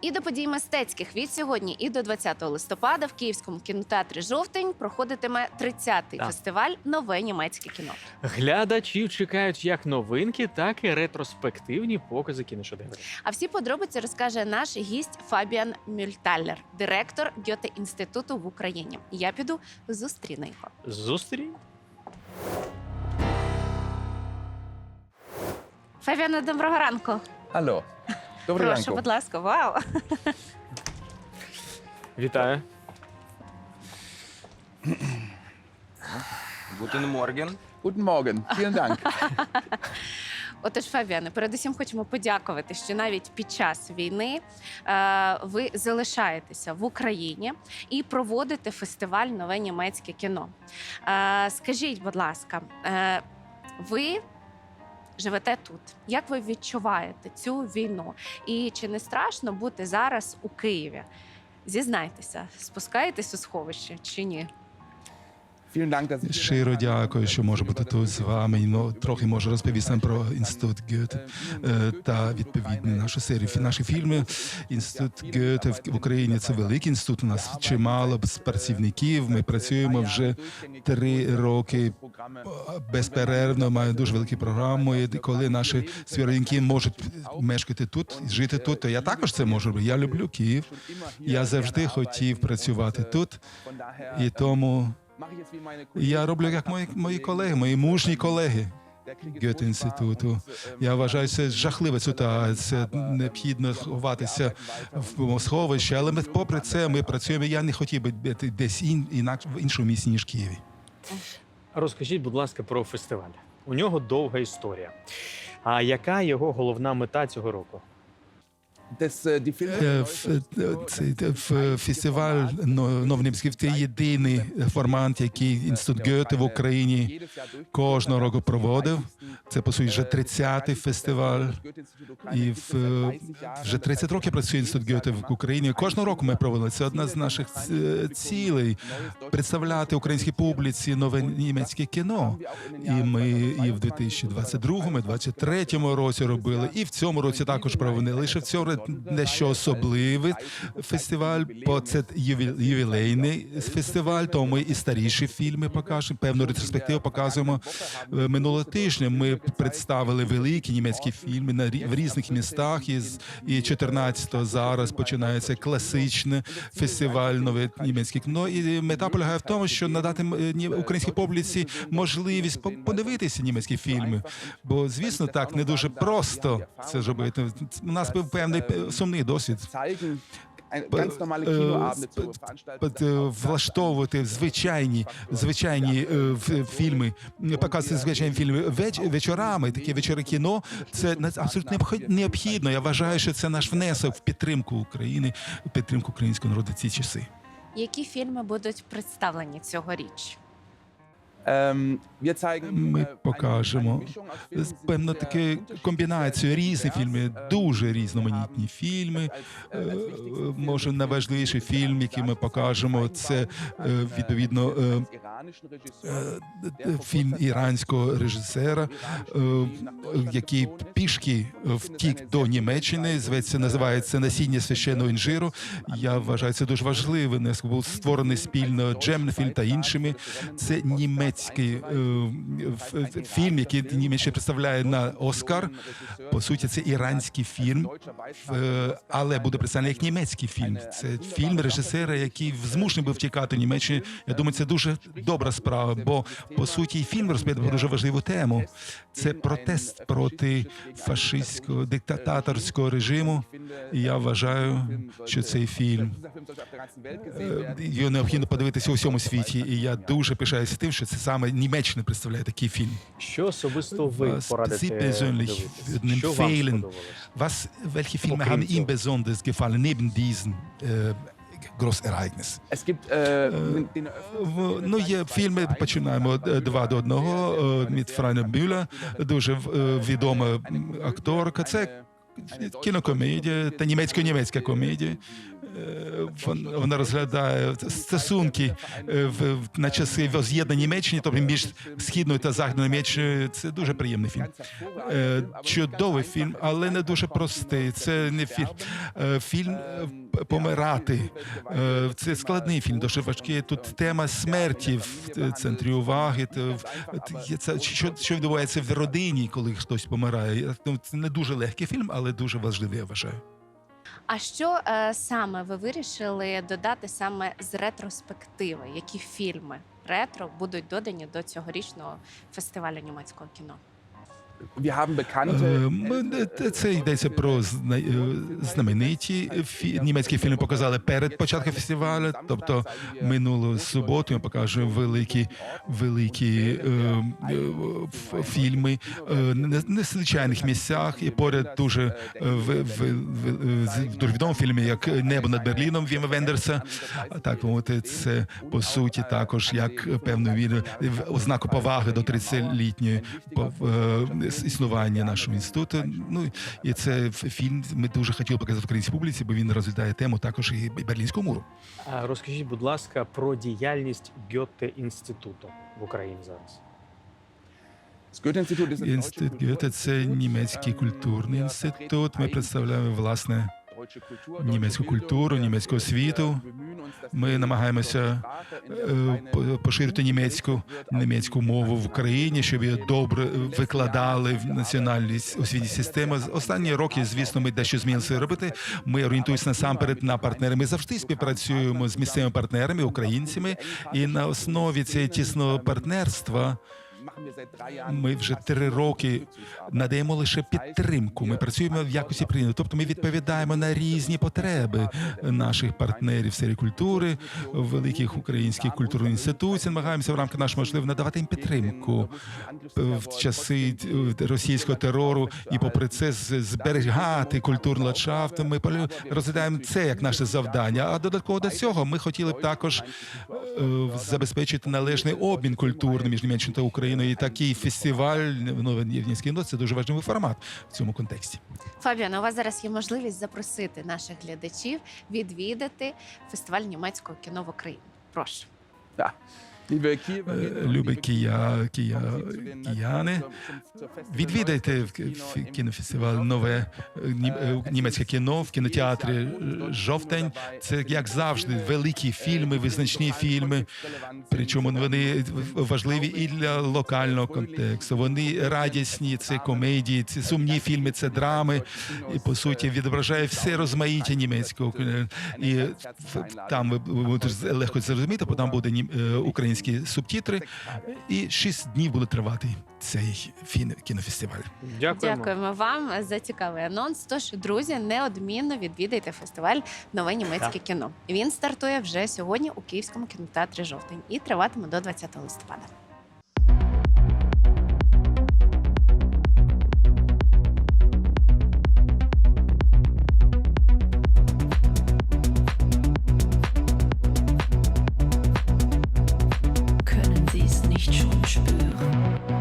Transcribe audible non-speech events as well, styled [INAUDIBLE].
І до подій мистецьких від сьогодні і до 20 листопада в Київському кінотеатрі Жовтень проходитиме 30-й Так. фестиваль Нове німецьке кіно. Глядачів чекають як новинки, так і ретроспективні покази кіношедеврів. А всі подробиці розкаже наш гість Фабіан Мюльталлер, директор Гьоте інституту в Україні. Я піду зустріну його. Зустрінь. Фабіане, доброго ранку. Алло. Доброго Прошу, ранку. будь ласка, вау. Вітаю. Guten Morgen. Guten Morgen. Vielen Dank. [LAUGHS] Отож, Фабіане, передусім хочемо подякувати, що навіть під час війни е, ви залишаєтеся в Україні і проводите фестиваль Нове німецьке кіно. Е, скажіть, будь ласка, е, ви живете тут? Як ви відчуваєте цю війну? І чи не страшно бути зараз у Києві? Зізнайтеся, спускаєтесь у сховище чи ні? Щиро дякую, що можу бути тут з вами. Ну, трохи можу розповісти про інститут Гьоте е, та відповідно нашу серію. Наші фільми. Інститут Гьоте в- в Україні це великий інститут. У нас чимало з працівників. Ми працюємо вже три роки безперервно. Маю дуже великі програми. І Коли наші співробітники можуть мешкати тут, жити тут, то я також це можу. робити. Я люблю Київ. Я завжди хотів працювати тут, і тому. Я роблю як мої, мої колеги, мої мужні колеги Гьоте інституту. Я вважаю, це жахлива ситуація. Необхідно ховатися в сховищі, але ми, попри це, ми працюємо. Я не хотів би десь ін, інак, в іншому місці, ніж Києві. Розкажіть, будь ласка, про фестиваль. У нього довга історія. А яка його головна мета цього року? Цей е, ф- фестиваль «Но- це єдиний формат, який інститут Гьоте в Україні кожного року проводив. Це по суті вже 30-й фестиваль. І е, вже 30 років працює інститут Гьоте в Україні. Кожного року ми проводили. Це одна з наших е, цілей представляти українській публіці нове німецьке кіно. І ми і в 2022, 2023 році робили, і в цьому році також провели. Лише в цьому році дещо особливий фестиваль, бо це юві- ювілейний фестиваль, тому ми і старіші фільми покажемо. Певну ретроспективу показуємо. Е, Минулого тижня ми представили великі німецькі фільми на в різних містах. І, з- і 14-го зараз починається класичний фестиваль нове німецьке кіно. І мета полягає в тому, що надати е, українській публіці можливість по- подивитися німецькі фільми. Бо, звісно, так не дуже просто це зробити. У нас був певний сумний досвід. äh. От, е, влаштовувати звичайні звичайні е, в- фільми, показувати звичайні фільми веч, вечорами. Такі вечори кіно. Це на- абсолютно необхід- необхідно. Я вважаю, що це наш внесок в підтримку України, в підтримку українського народу в ці часи. Які фільми будуть представлені цьогоріч? Ähm, zeigen, Ми äh, покажемо певно таке комбінацію sind. різні фільми, Äh, дуже різноманітні фільми. äh, Е, Може, найважливіший фільм, який ми покажемо, це е, відповідно äh, е, е, е, фільм іранського режисера, е, який пішки втік до Німеччини. Зветься, називається Насіння священного інжиру. Я вважаю, це дуже важливий. Був створений спільно Джемнефільм та іншими. Це німецький ф- фільм, який Німеччина представляє на Оскар. По суті, це іранський фільм, е, але буде представлений як німецький фільм. Це фільм режисера, який змушений був втікати в Німеччині. Я думаю, це дуже добра справа, бо по суті фільм розповідає дуже важливу тему. Це протест проти фашистського диктаторського режиму. І я вважаю, що цей фільм е, його необхідно подивитися у всьому світі. І я дуже пишаюся тим, що це саме Німеччина представляє такий фільм. Що особисто ви порадите? Що вам сподобалось? Was, welche Filme haben ihm besonders gefallen neben diesem äh, Großereignis? Es gibt äh, Ну, є фільми, починаємо два до одного. Від Фрайна Бюля, дуже відома акторка. Це кінокомедія та німецько-німецька комедія. Вон- Вона розглядає стосунки е, в, на часи воз'єднання Німеччини, тобто між східною та західною Німеччиною. Це дуже приємний фільм. Е, Чудовий фільм, але не дуже простий. Це не фільм. е, Фільм е, помирати. Це складний фільм, дуже важкий. Тут тема смерті в центрі уваги. Це що, що відбувається в родині, коли хтось помирає. Ну, Це не дуже легкий фільм, але дуже важливий, я вважаю. А що е, саме ви вирішили додати саме з ретроспективи? Які фільми ретро будуть додані до цьогорічного фестивалю німецького кіно? Це йдеться про е, знамениті німецькі фільми. Показали перед початком фестивалю. Тобто минулу суботу ми покажемо великі великі е, е, фільми е, не не в звичайних місцях. І поряд дуже е, в, в, в, дуже відомий фільм, як Небо над Берліном Віма Вендерса. Так мовити, це по суті також як певну міру в ознаку поваги до 30-літньої пов- е, с- існування нашого інституту. Ну і це фільм. Ми дуже хотіли показати українській публіці, бо він розглядає тему також і Берлінського муру. А розкажіть, будь ласка, про діяльність Гьоте інституту в Україні зараз. Інститут Гьоте це німецький культурний інститут. Ми представляємо власне німецьку культуру, німецьку освіту. Ми намагаємося е, поширити німецьку німецьку мову в Україні, щоб її добре викладали в національній освітній системі. Останні роки, звісно, ми дещо змінилися робити. Ми орієнтуємося насамперед на партнери. Ми завжди співпрацюємо з місцевими партнерами, українцями, і на основі цього тісного партнерства ми вже три роки надаємо лише підтримку. Ми працюємо в якості прийняти. Тобто ми відповідаємо на різні потреби наших партнерів сфері культури, великих українських культурних інституцій. Намагаємося в рамках нашого можливо надавати їм підтримку в часи російського терору, і попри це зберігати культурний ландшафт. Ми розглядаємо це як наше завдання. А додатково до цього ми хотіли б також забезпечити належний обмін культурним між Німеччиною та Україною. І такий фестиваль ну, кіно це дуже важливий формат в цьому контексті. Фабіан, у вас зараз є можливість запросити наших глядачів відвідати фестиваль німецького кіно в Україні. Прошу. Так. Е, Любі кия, кия, кияни, відвідайте кінофестиваль нове е, нім- німецьке кіно в кінотеатрі е, Жовтень. Це як завжди великі фільми, визначні фільми. Причому вони важливі і для локального контексту. Вони радісні, це комедії, це сумні фільми, це драми. І по суті відображає все розмаїття німецького кіно. І там ви будете легко зрозуміти, бо там буде е, українські субтитри. І шість днів буде тривати цей кінофестиваль. Дякуємо. Дякуємо вам за цікавий анонс. Тож, друзі, неодмінно відвідайте фестиваль Нове німецьке кіно. Він стартує вже сьогодні у Київському кінотеатрі Жовтень і триватиме до 20 листопада. nicht schon spüren.